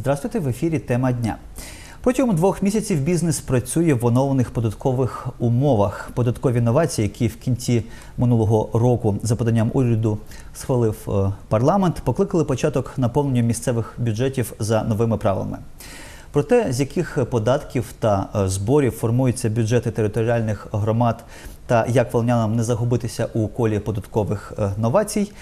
Здравствуйте, в ефірі тема дня. Протягом двох місяців бізнес працює в оновлених податкових умовах. Податкові новації, які в кінці минулого року за поданням уряду схвалив е, парламент, покликали початок наповнення місцевих бюджетів за новими правилами. Про те, з яких податків та е, зборів формуються бюджети територіальних громад та як волнянам не загубитися у колі податкових е, новацій.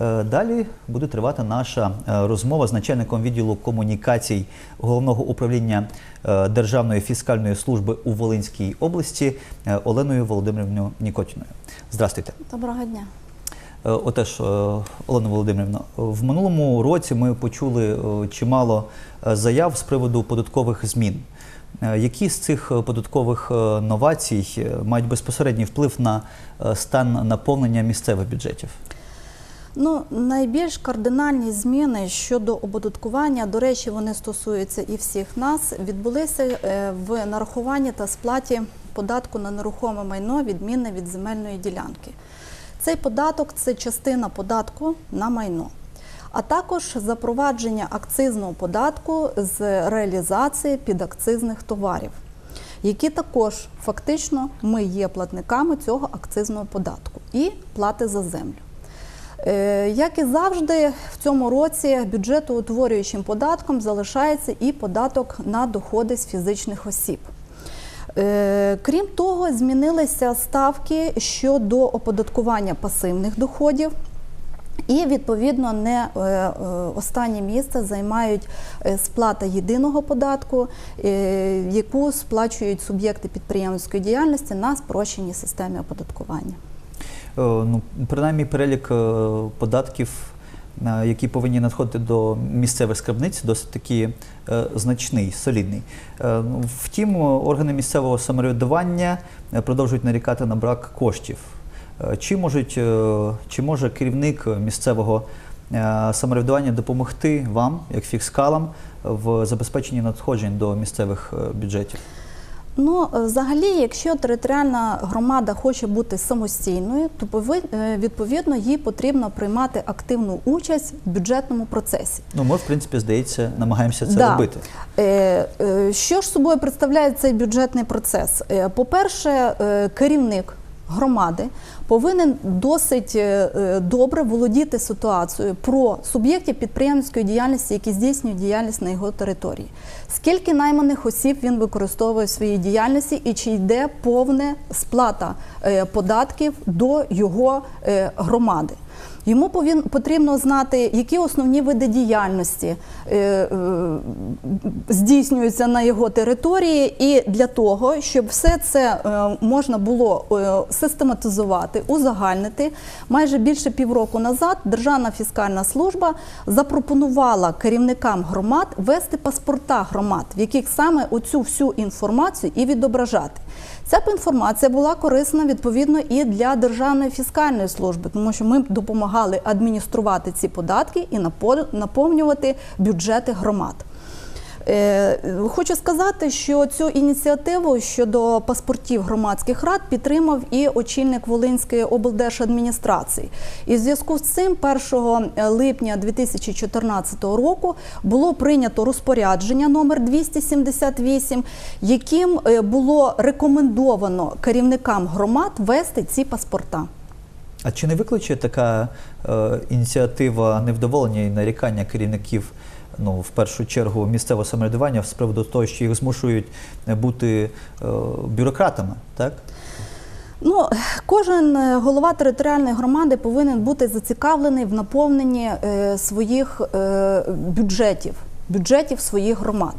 Е, Далі буде тривати наша е, розмова з начальником відділу комунікацій головного управління е, Державної фіскальної служби у Волинській області Оленою Володимирівною Нікотіною. Здравствуйте. Доброго дня. Отеж, Олена Володимирівна, в минулому році ми почули чимало заяв з приводу податкових змін. Які з цих податкових новацій мають безпосередній вплив на стан наповнення місцевих бюджетів? Ну, найбільш кардинальні зміни щодо оподаткування, до речі, вони стосуються і всіх нас, відбулися е, в нарахуванні та сплаті податку на нерухоме майно, відмінне від земельної ділянки. Цей податок це частина податку на майно. А також запровадження акцизного податку з реалізації підакцизних товарів, які також фактично ми є платниками цього акцизного податку і плати за землю. Е, Як і завжди, в цьому році бюджетоутворюючим податком залишається і податок на доходи з фізичних осіб. Е, Крім того, змінилися ставки щодо оподаткування пасивних доходів. І відповідно не е, останнє місце займають сплата єдиного податку, яку сплачують суб'єкти підприємницької діяльності на спрощеній системі оподаткування. Е, Ну, принаймні, перелік е, податків, е, які повинні надходити до місцевих скарбниць, досить таки е, значний, солідний. Ну, Втім, органи місцевого самоврядування продовжують нарікати на брак коштів. Чи можуть, чи може керівник місцевого самоврядування допомогти вам, як фіскалам, в забезпеченні надходжень до місцевих бюджетів? Ну, е, взагалі, якщо територіальна громада хоче бути самостійною, то е, відповідно їй потрібно приймати активну участь в бюджетному процесі. Ну, ми, в принципі, здається, намагаємося це Да. робити. Е, Що ж собою представляє цей бюджетний процес? Е, По-перше, е, керівник громади повинен досить е, е, добре володіти ситуацією про суб'єктів підприємницької діяльності, які здійснюють діяльність на його території. Скільки найманих осіб він використовує в своїй діяльності і чи йде повна сплата е, податків до його громади. Йому потрібно знати, які основні види діяльності е, е, здійснюються на його території, і для того, щоб все це е, можна було систематизувати, узагальнити, майже більше півроку назад Державна фіскальна служба запропонувала керівникам громад вести паспорта громад, в яких саме оцю всю інформацію і відображати. Ця інформація була корисна відповідно і для Державної фіскальної служби, тому що ми допомагали адмініструвати ці податки і напо- наповнювати бюджети громад. Е, Хочу сказати, що цю ініціативу щодо паспортів громадських рад підтримав і очільник Волинської облдержадміністрації. І в зв'язку з цим 1 липня 2014 року було прийнято розпорядження номер 278, яким е, було рекомендовано керівникам громад вести ці паспорта. А чи не викличе така е, ініціатива невдоволення і нарікання керівників, ну, в першу чергу, місцевого самоврядування з приводу того, що їх змушують е, бути е, бюрократами, так? Ну, кожен е, голова територіальної громади повинен бути зацікавлений в наповненні е, своїх е, бюджетів, бюджетів своїх громад.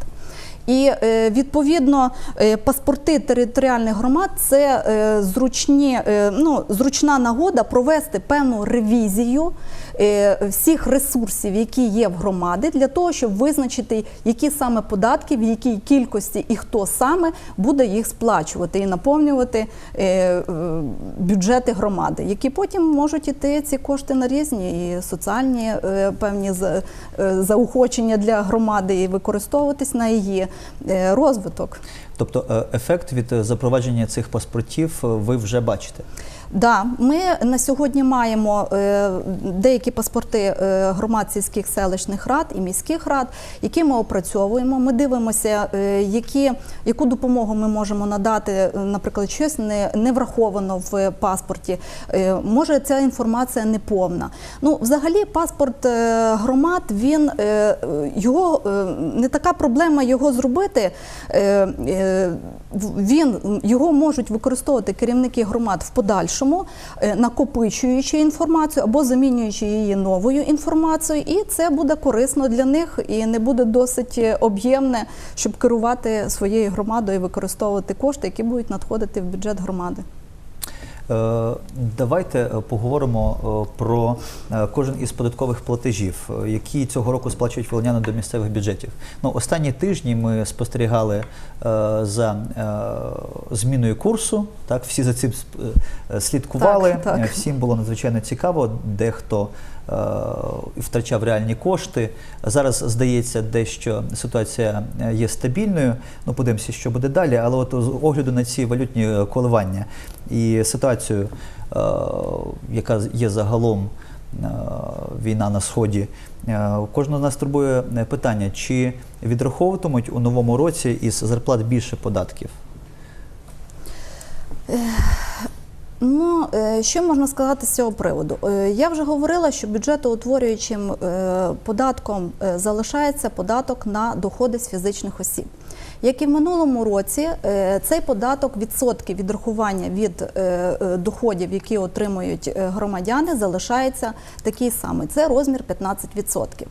І відповідно паспорти територіальних громад це зручні, ну, зручна нагода провести певну ревізію всіх ресурсів, які є в громади, для того, щоб визначити, які саме податки, в якій кількості і хто саме буде їх сплачувати і наповнювати е, е, бюджети громади, які потім можуть іти ці кошти на різні і соціальні е, певні е, заохочення для громади і використовуватись на її е, розвиток. Тобто е, ефект від е, запровадження цих паспортів е, ви вже бачите. Да, ми на сьогодні маємо е, деякі паспорти е, громад сільських селищних рад і міських рад, які ми опрацьовуємо. Ми дивимося, е, які, яку допомогу ми можемо надати, наприклад, щось не, не враховано в паспорті. Може, ця інформація не повна. Ну, взагалі, паспорт громад він його не така проблема його зробити. Він його можуть використовувати керівники громад в подальшому, е, накопичуючи інформацію або замінюючи її новою інформацією, і це буде корисно для них і не буде досить е, об'ємне, щоб керувати своєю громадою і використовувати кошти, які будуть надходити в бюджет громади. Е, Давайте е, поговоримо е, про кожен із податкових платежів, які цього року сплачують волоняни до місцевих бюджетів. Ну, останні тижні ми спостерігали за зміною курсу. Так, всі за цим слідкували. Так, так. Всім було надзвичайно цікаво, дехто е, втрачав реальні кошти. Зараз здається, дещо ситуація е, є стабільною. Ну, подивимося, що буде далі. Але от з огляду на ці валютні е, коливання і ситуацію, яка є загалом. Війна на сході кожного з нас турбує питання, чи відраховуватимуть у новому році із зарплат більше податків? Ну, е, що можна сказати з цього приводу? Е, Я вже говорила, що бюджетоутворюючим е, податком залишається податок на доходи з фізичних осіб. Як і в минулому році, е, цей податок відсотки відрахування від е, е, доходів, які отримують громадяни, залишається такий самий. Це розмір 15%.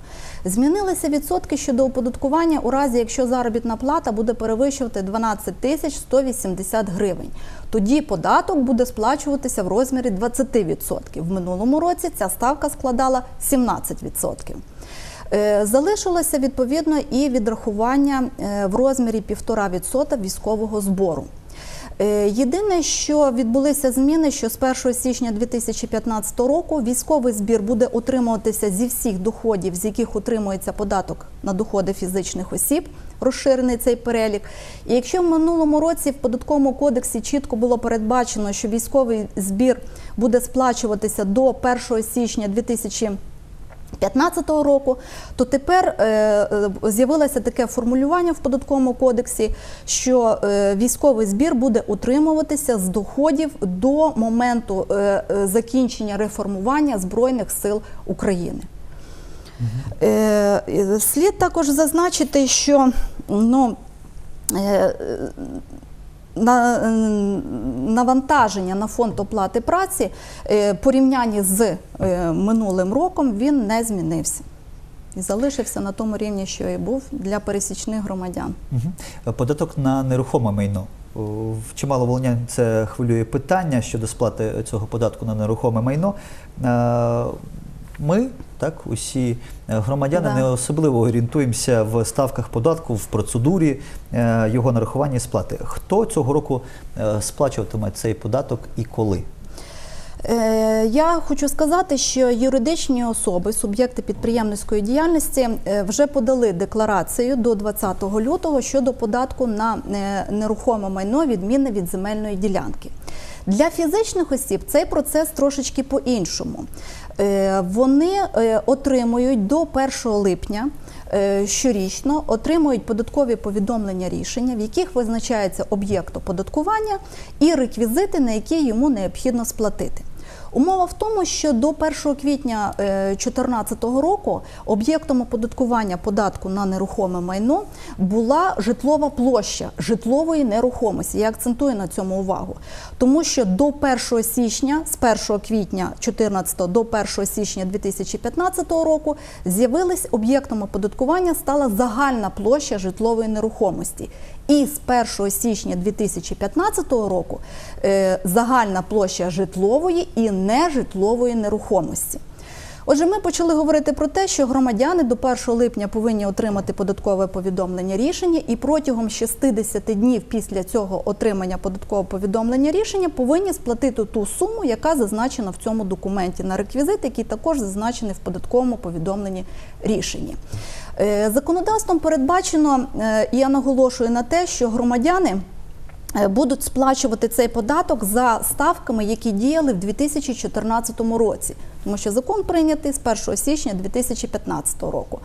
Змінилися відсотки щодо оподаткування у разі, якщо заробітна плата буде перевищувати 12 тисяч 180 гривень. Тоді податок буде сплачуватися в розмірі 20%. В минулому році ця ставка складала 17%. Е, Залишилося відповідно і відрахування е, в розмірі 1,5% військового збору. Е, Єдине, що відбулися зміни, що з 1 січня 2015 року військовий збір буде утримуватися зі всіх доходів, з яких утримується податок на доходи фізичних осіб, розширений цей перелік. І якщо в минулому році в податковому кодексі чітко було передбачено, що військовий збір буде сплачуватися до 1 січня 2015 2015 року, то тепер е, е, з'явилося таке формулювання в податковому кодексі, що е, військовий збір буде утримуватися з доходів до моменту закінчення реформування Збройних сил України. Слід також зазначити, що ну, навантаження на фонд оплати праці е, порівнянні з е, минулим роком він не змінився і залишився на тому рівні, що і був для пересічних громадян. Податок на нерухоме майно. Чимало волинян це хвилює питання щодо сплати цього податку на нерухоме майно. Ми, так, усі е, громадяни Да. не особливо орієнтуємося в ставках податку, в процедурі е, його нарахування і сплати. Хто цього року е, сплачуватиме цей податок і коли? Я хочу сказати, що юридичні особи, суб'єкти підприємницької діяльності вже подали декларацію до 20 лютого щодо податку на нерухоме майно відмінне від земельної ділянки. Для фізичних осіб цей процес трошечки по-іншому. Е, Вони е, отримують до 1 липня е, щорічно отримують податкові повідомлення рішення, в яких визначається об'єкт оподаткування і реквізити, на які йому необхідно сплатити. Умова в тому, що до 1 квітня 2014 року об'єктом оподаткування податку на нерухоме майно була житлова площа житлової нерухомості. Я акцентую на цьому увагу, тому що до 1 січня, з 1 квітня 2014 до 1 січня 2015 року з'явились об'єктом оподаткування стала загальна площа житлової нерухомості. І з 1 січня 2015 року е, загальна площа житлової і нежитлової нерухомості. Отже, ми почали говорити про те, що громадяни до 1 липня повинні отримати податкове повідомлення рішення, і протягом 60 днів після цього отримання податкового повідомлення рішення повинні сплатити ту суму, яка зазначена в цьому документі на реквізит, який також зазначений в податковому повідомленні рішення. Е, Законодавством передбачено, е, і я наголошую на те, що громадяни будуть сплачувати цей податок за ставками, які діяли в 2014 році, тому що закон прийнятий з 1 січня 2015 року.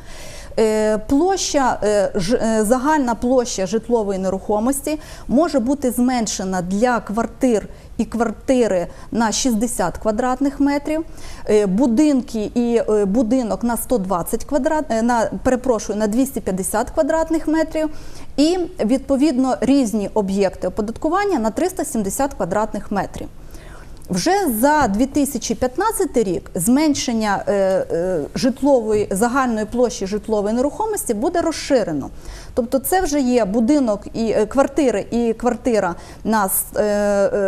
Е, Площа, е, е, загальна площа житлової нерухомості може бути зменшена для квартир і квартири на 60 квадратних метрів, е, будинки і е, будинок на 120 квадрат, е, на перепрошую на 250 квадратних метрів, і відповідно різні об'єкти оподаткування на 370 квадратних метрів. Вже за 2015 рік зменшення е, е, житлової загальної площі житлової нерухомості буде розширено. Тобто, це вже є будинок і е, квартири і квартира на с- е,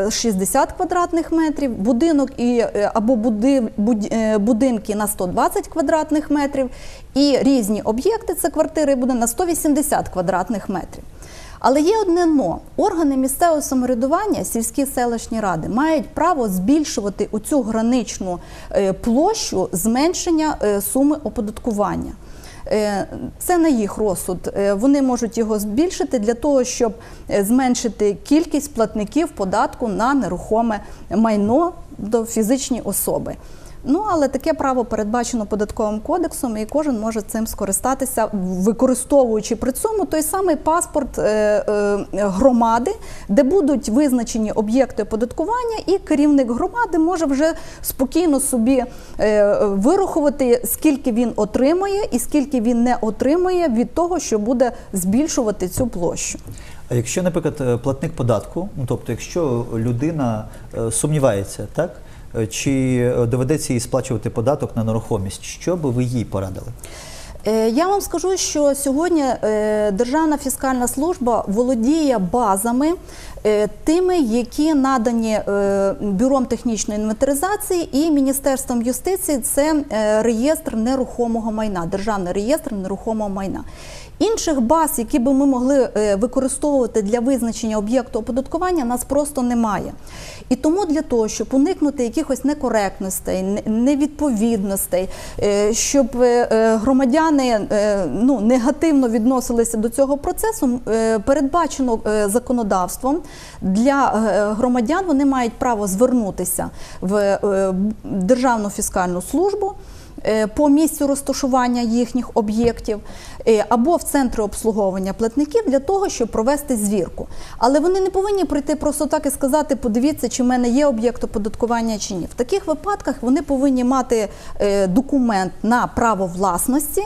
е, 60 квадратних метрів, будинок і або буди, буд- будинки на 120 квадратних метрів, і різні об'єкти це квартири будинки на 180 квадратних метрів. Але є одне но. Органи місцевого самоврядування, сільські селищні ради, мають право збільшувати оцю граничну е, площу зменшення е, суми оподаткування. Е, Це на їх розсуд. Вони можуть його збільшити для того, щоб зменшити кількість платників податку на нерухоме майно до фізичні особи. Ну, але таке право передбачено податковим кодексом, і кожен може цим скористатися, використовуючи при цьому той самий паспорт е, е, громади, де будуть визначені об'єкти оподаткування, і керівник громади може вже спокійно собі е, вирахувати, скільки він отримує і скільки він не отримує від того, що буде збільшувати цю площу. А якщо, наприклад, платник податку, ну тобто, якщо людина сумнівається, так чи е, доведеться їй сплачувати податок на нерухомість, що би ви їй порадили? Е, Я вам скажу, що сьогодні е, Державна фіскальна служба володіє базами е, тими, які надані е, бюром технічної інвентаризації і Міністерством юстиції. Це е, реєстр нерухомого майна, державний реєстр нерухомого майна. Інших баз, які би ми могли е, використовувати для визначення об'єкту оподаткування, нас просто немає. І тому для того, щоб уникнути якихось некоректностей, невідповідностей, е, щоб е, громадяни ну, негативно відносилися до цього процесу, передбачено законодавством для громадян вони мають право звернутися в Державну фіскальну службу по місцю розташування їхніх об'єктів е, або в центри обслуговування платників для того, щоб провести звірку. Але вони не повинні прийти просто так і сказати: подивіться, чи в мене є об'єкт оподаткування чи ні. В таких випадках вони повинні мати е, документ на право власності.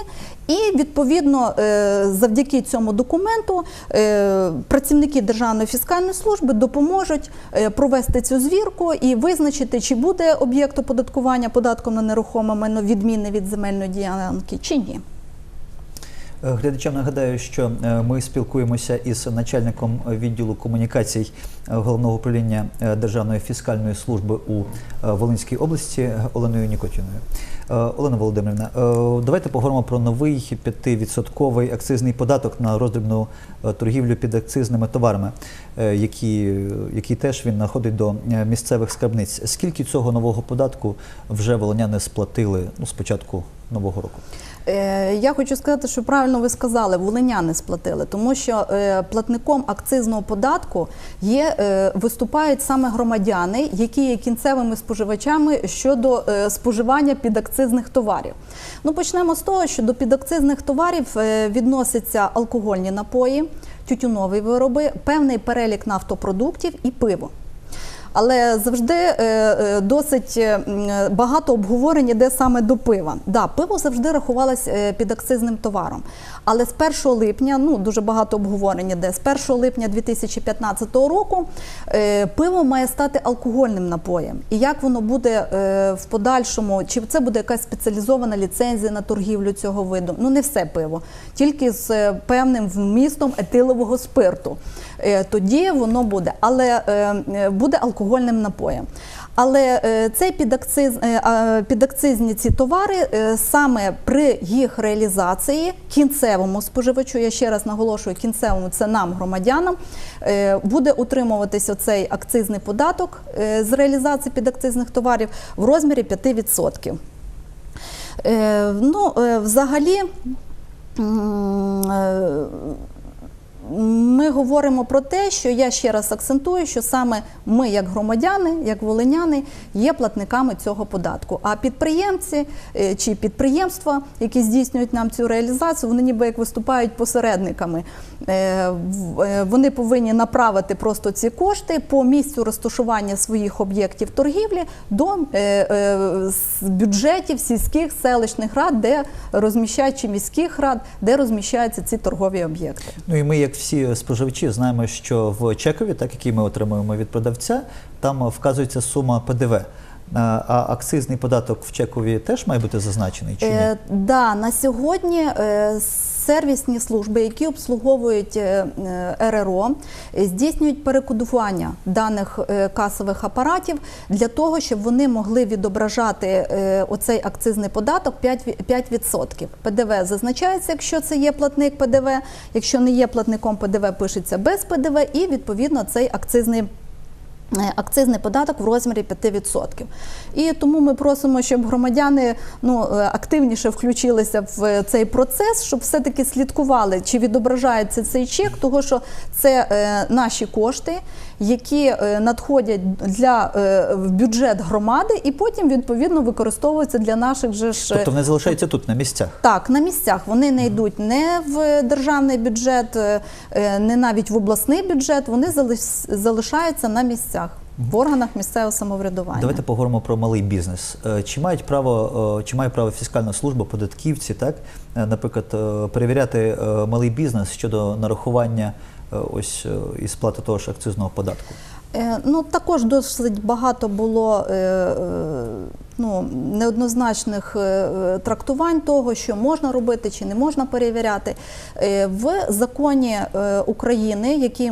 І відповідно е, завдяки цьому документу е, працівники Державної фіскальної служби допоможуть е, провести цю звірку і визначити, чи буде об'єкт оподаткування податком на нерухоме майно відмінний від земельної ділянки, чи ні. Е, Глядачам нагадаю, що е, ми спілкуємося із начальником відділу комунікацій е, головного управління Державної фіскальної служби у Волинській області Оленою Нікотіною. Олена Володимирівна, давайте поговоримо про новий 5% акцизний податок на роздрібну торгівлю під акцизними товарами, які, який теж він находить до місцевих скарбниць. Скільки цього нового податку вже волоняни сплатили ну, з початку нового року? Е, Я хочу сказати, що правильно ви сказали, волиняни сплатили, тому що е, платником акцизного податку є, е, виступають саме громадяни, які є кінцевими споживачами щодо споживання підакцизних товарів. Ну, почнемо з того, що до підакцизних товарів відносяться алкогольні напої, тютюнові вироби, певний перелік нафтопродуктів і пиво. Але завжди е, е, досить е, багато обговорень іде саме до пива. Да, пиво завжди рахувалось е, підакцизним товаром. Але з 1 липня, ну дуже багато обговорень іде, з 1 липня 2015 року пиво має стати алкогольним напоєм. І як воно буде в подальшому, чи це буде якась спеціалізована ліцензія на торгівлю цього виду? Ну не все пиво, тільки з певним вмістом етилового спирту. Е, Тоді воно буде, але е, е, буде алкогольним напоєм. Але е, цей підакциз, підакцизні ці товари саме при їх реалізації кінцевому споживачу, я ще раз наголошую, кінцевому це нам, громадянам, буде утримуватися цей акцизний податок з реалізації підакцизних товарів в розмірі 5%. Е, Ну, взагалі. Ми говоримо про те, що я ще раз акцентую, що саме ми, як громадяни, як волиняни, є платниками цього податку. А підприємці е, чи підприємства, які здійснюють нам цю реалізацію, вони ніби як виступають посередниками. Е, е, Вони повинні направити просто ці кошти по місцю розташування своїх об'єктів торгівлі до бюджетів сільських селищних рад, де розміщають чи міських рад, де розміщаються ці торгові об'єкти. Ну і ми, як всі споживачі, знаємо, що в чекові, так який ми отримуємо від продавця, там вказується сума ПДВ. А а акцизний податок в чекові теж має бути зазначений чи? Е, да, на сьогодні е, сервісні служби, які обслуговують е, е, РРО, здійснюють перекодування даних е, касових апаратів для того, щоб вони могли відображати оцей акцизний податок 5%. ві- 5%. ПДВ зазначається, якщо це є платник ПДВ, якщо не є платником ПДВ, пишеться без ПДВ, і відповідно цей акцизний. Е, Акцизний податок в розмірі 5%. І тому ми просимо, щоб громадяни ну, е, активніше включилися в цей процес, щоб все-таки слідкували, чи відображається цей чек, тому що це е, наші кошти, які е, надходять для, е, в бюджет громади і потім відповідно використовуються для наших же ж. Тобто вони залишаються тут, на місцях. Так, на місцях вони не йдуть не в державний бюджет, е, е, не навіть в обласний бюджет. Вони залишаються на місцях в органах місцевого самоврядування. Давайте поговоримо про малий бізнес. Е, Чи мають право, е, чи має право фіскальна служба, податківці, так, е, наприклад, е, перевіряти е, малий бізнес щодо нарахування е, ось е, і сплати того ж акцизного податку? Е, Ну, також досить багато було е, е, ну, неоднозначних е, е, трактувань того, що можна робити чи не можна перевіряти. Е, В законі е, України, який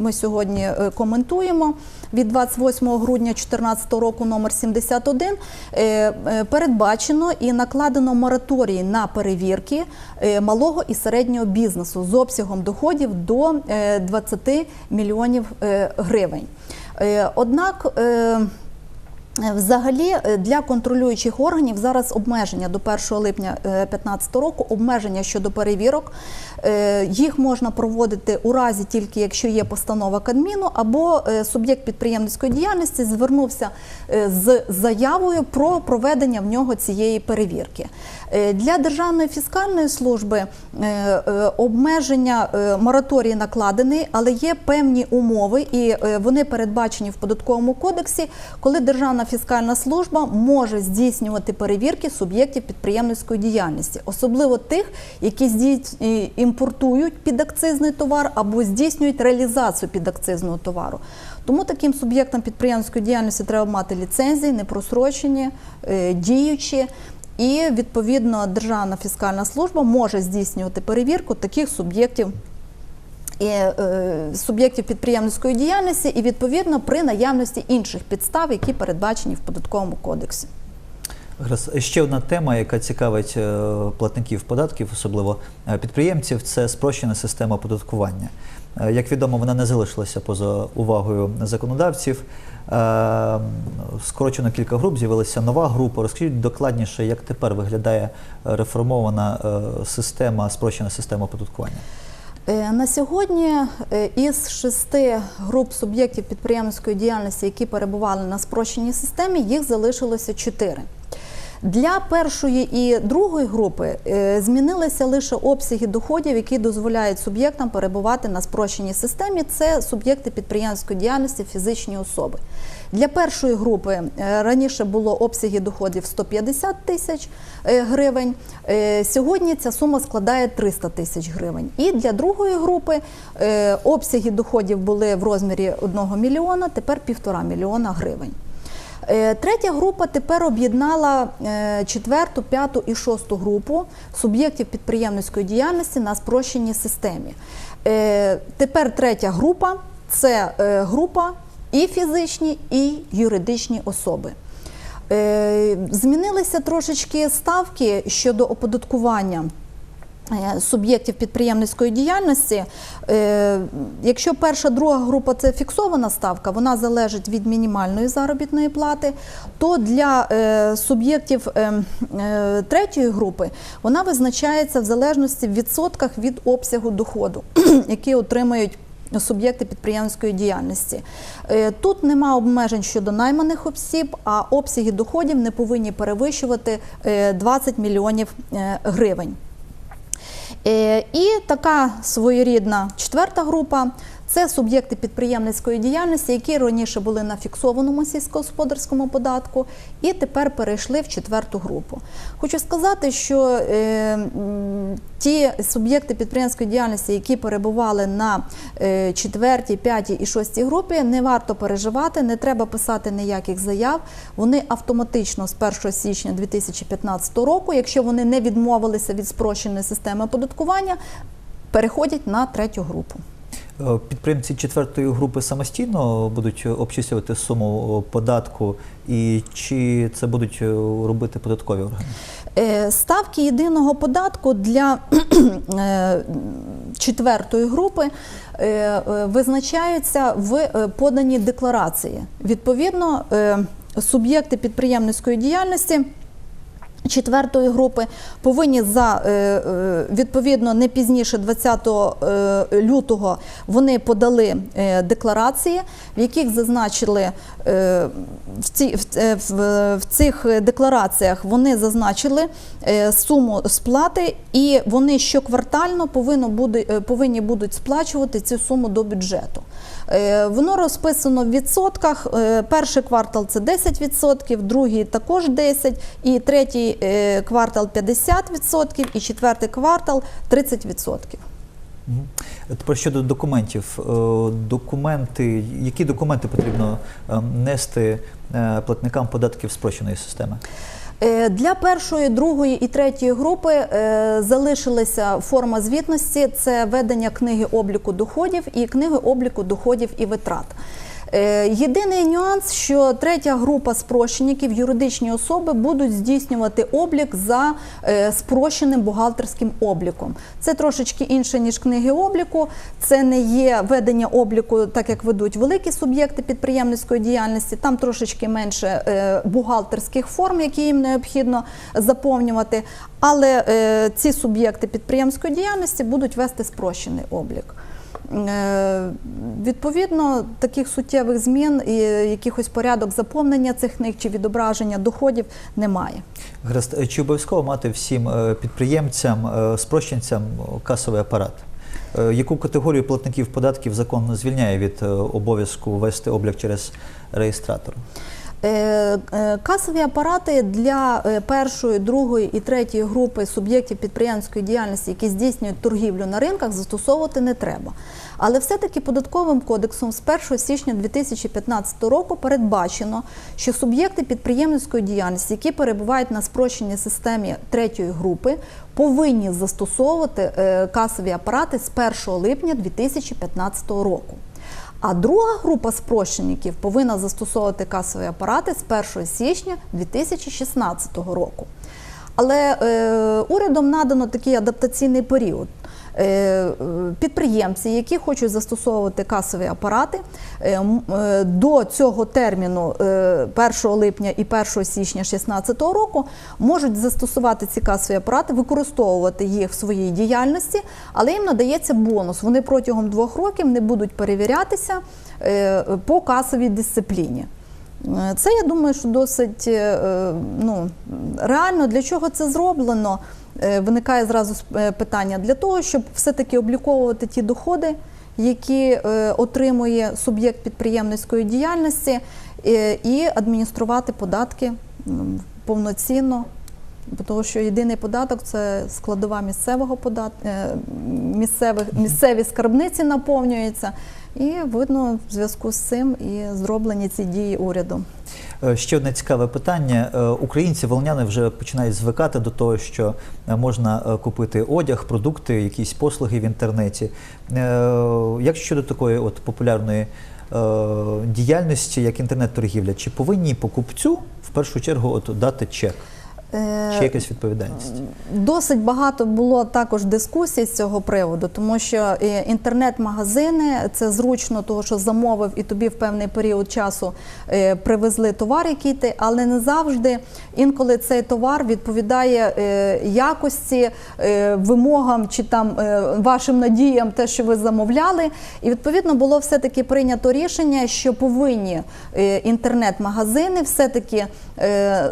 ми сьогодні е, коментуємо, від 28 грудня 2014 року номер 71, е, е, передбачено і накладено мораторій на перевірки е, малого і середнього бізнесу з обсягом доходів до е, 20 мільйонів гривень. Однак Взагалі е, для контролюючих органів зараз обмеження до 1 липня 2015 року, обмеження щодо перевірок. Е, Їх можна проводити у разі тільки якщо є постанова Кадміну або е, суб'єкт підприємницької діяльності звернувся е, з заявою про проведення в нього цієї перевірки. Е, Для Державної фіскальної служби е, е, обмеження е, мораторій накладений, але є певні умови, і е, вони передбачені в податковому кодексі, коли Державна фіскальна служба може здійснювати перевірки суб'єктів підприємницької діяльності, особливо тих, які імпортують підакцизний товар або здійснюють реалізацію підакцизного товару. Тому таким суб'єктам підприємницької діяльності треба мати ліцензії, непросрочені, е, діючі. І відповідно Державна фіскальна служба може здійснювати перевірку таких суб'єктів. Е, Суб'єктів підприємницької діяльності і відповідно при наявності інших підстав, які передбачені в податковому кодексі. Ще одна тема, яка цікавить е, платників податків, особливо е, підприємців, це спрощена система оподаткування. Як відомо, вона не залишилася поза увагою законодавців. Скорочено кілька груп, з'явилася нова група. Розкажіть докладніше, як тепер виглядає реформована система, спрощена система оподаткування. Е, На сьогодні е, із шести груп суб'єктів підприємницької діяльності, які перебували на спрощеній системі, їх залишилося чотири. Для першої і другої групи е, змінилися лише обсяги доходів, які дозволяють суб'єктам перебувати на спрощеній системі. Це суб'єкти підприємницької діяльності, фізичні особи. Для першої групи е, раніше було обсяги доходів 150 тисяч е, гривень. Сьогодні ця сума складає 300 тисяч гривень. І для другої групи обсяги доходів були в розмірі 1 мільйона, тепер 1,5 мільйона гривень. Е, Третя група тепер об'єднала е, четверту, п'яту і шосту групу суб'єктів підприємницької діяльності на спрощеній системі. Е, Тепер третя група це група і фізичні, і юридичні особи. Змінилися трошечки ставки щодо оподаткування Суб'єктів підприємницької діяльності, Е, якщо перша, друга група це фіксована ставка, вона залежить від мінімальної заробітної плати, то для е, суб'єктів е, е, третьої групи вона визначається в залежності в відсотках від обсягу доходу, які отримують суб'єкти підприємницької діяльності. Е, Тут нема обмежень щодо найманих осіб, а обсяги доходів не повинні перевищувати е, 20 мільйонів е, гривень. Е, І така своєрідна четверта група це суб'єкти підприємницької діяльності, які раніше були на фіксованому сільськогосподарському податку і тепер перейшли в четверту групу. Хочу сказати, що е, ті суб'єкти підприємницької діяльності, які перебували на е, четвертій, п'ятій і шостій групі, не варто переживати, не треба писати ніяких заяв. Вони автоматично з 1 січня 2015 року, якщо вони не відмовилися від спрощеної системи оподаткування, переходять на третю групу. Е, Підприємці четвертої групи самостійно будуть обчислювати суму податку, і чи це будуть е, робити податкові органи? Е, Ставки єдиного податку для е, четвертої групи е, е, визначаються в е, поданій декларації. Відповідно, е, суб'єкти підприємницької діяльності. Четвертої групи повинні за е, е, відповідно не пізніше 20 е, лютого вони подали декларації, в яких зазначили в, ці, в, цих деклараціях вони зазначили суму сплати, і вони щоквартально повинні будуть сплачувати цю суму до бюджету. Е, Воно розписано в відсотках. Е, Перший квартал це 10%, другий також 10%, і третій е, квартал 50%, і четвертий квартал 30%. Мгм. Тепер щодо документів. Документи, які документи потрібно е, нести платникам податків спрощеної системи? Е, Для першої, другої і третьої групи е, залишилася форма звітності це ведення книги обліку доходів і книги обліку доходів і витрат. Е, Єдиний нюанс, що третя група спрощеників, юридичні особи, будуть здійснювати облік за е, спрощеним бухгалтерським обліком. Це трошечки інше, ніж книги обліку. Це не є ведення обліку, так як ведуть великі суб'єкти підприємницької діяльності. Там трошечки менше е, бухгалтерських форм, які їм необхідно заповнювати. Але ці суб'єкти підприємської діяльності будуть вести спрощений облік. Е, Відповідно, таких суттєвих змін і якихось порядок заповнення цих книг чи відображення доходів немає. Е, чи обов'язково мати всім е, підприємцям, е, спрощенцям касовий апарат? Яку категорію платників податків закон звільняє від обов'язку вести облік через реєстратор? Е, е, Касові апарати для е, першої, другої і третьої групи суб'єктів підприємської діяльності, які здійснюють торгівлю на ринках, застосовувати не треба. Але все-таки податковим кодексом з 1 січня 2015 року передбачено, що суб'єкти підприємницької діяльності, які перебувають на спрощеній системі третьої групи, повинні застосовувати касові апарати з 1 липня 2015 року. А друга група спрощеників повинна застосовувати касові апарати з 1 січня 2016 року. Але е, урядом надано такий адаптаційний період. Е, Підприємці, які хочуть застосовувати касові апарати, е, е, до цього терміну е, 1 липня і 1 січня 2016 року можуть застосувати ці касові апарати, використовувати їх в своїй діяльності, але їм надається бонус. Вони протягом двох років не будуть перевірятися по касовій дисципліні. Це я думаю, що досить ну, реально для чого це зроблено. Е, Виникає зразу е, питання для того, щоб все-таки обліковувати ті доходи, які е, отримує суб'єкт підприємницької діяльності, і адмініструвати податки повноцінно. Тому що єдиний податок це складова місцевого податку, місцевих, місцеві скарбниці наповнюються. І видно в зв'язку з цим і зроблені ці дії уряду. Е, Ще одне цікаве питання. Е, Українці, волняни вже починають звикати до того, що е, можна купити одяг, продукти, якісь послуги в інтернеті. Як щодо такої от популярної діяльності, як інтернет-торгівля, чи повинні покупцю в першу чергу от дати чек? Е, Чи якась відповідальність? Досить багато було також дискусій з цього приводу, тому що е, інтернет-магазини це зручно, того що замовив і тобі в певний період часу е, привезли товар, який ти, але не завжди інколи цей товар відповідає якості, вимогам чи там вашим надіям, те, що ви замовляли. І відповідно було все-таки прийнято рішення, що повинні інтернет-магазини все-таки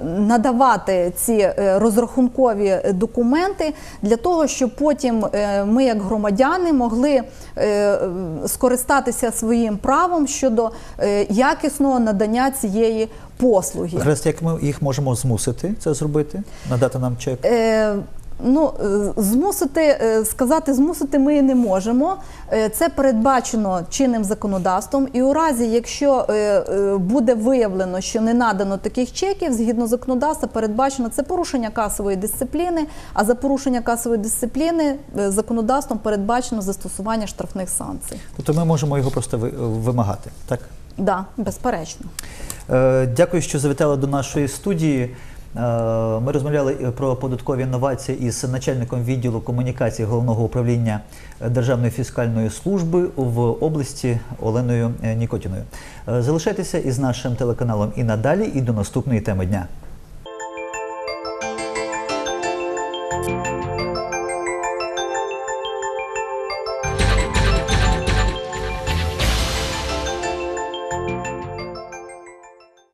надавати ці е, розрахункові документи для того, щоб потім е, ми, як громадяни, могли е, скористатися своїм правом щодо якісного надання цієї послуги. Гаразд, як ми їх можемо змусити це зробити? Надати нам чек? Е, Ну, е, змусити е, сказати, змусити ми не можемо. Е, Це передбачено чинним законодавством. І у разі, якщо буде виявлено, що не надано таких чеків, згідно законодавства, передбачено це порушення касової дисципліни. А за порушення касової дисципліни законодавством передбачено застосування штрафних санкцій. Тобто ми можемо його просто ви- вимагати, так? Да, безперечно. Дякую, що завітали до нашої студії. Е, Ми розмовляли про податкові інновації із начальником відділу комунікації головного управління Державної фіскальної служби в області Оленою Нікотіною. Е, Залишайтеся із нашим телеканалом і надалі, і до наступної теми дня.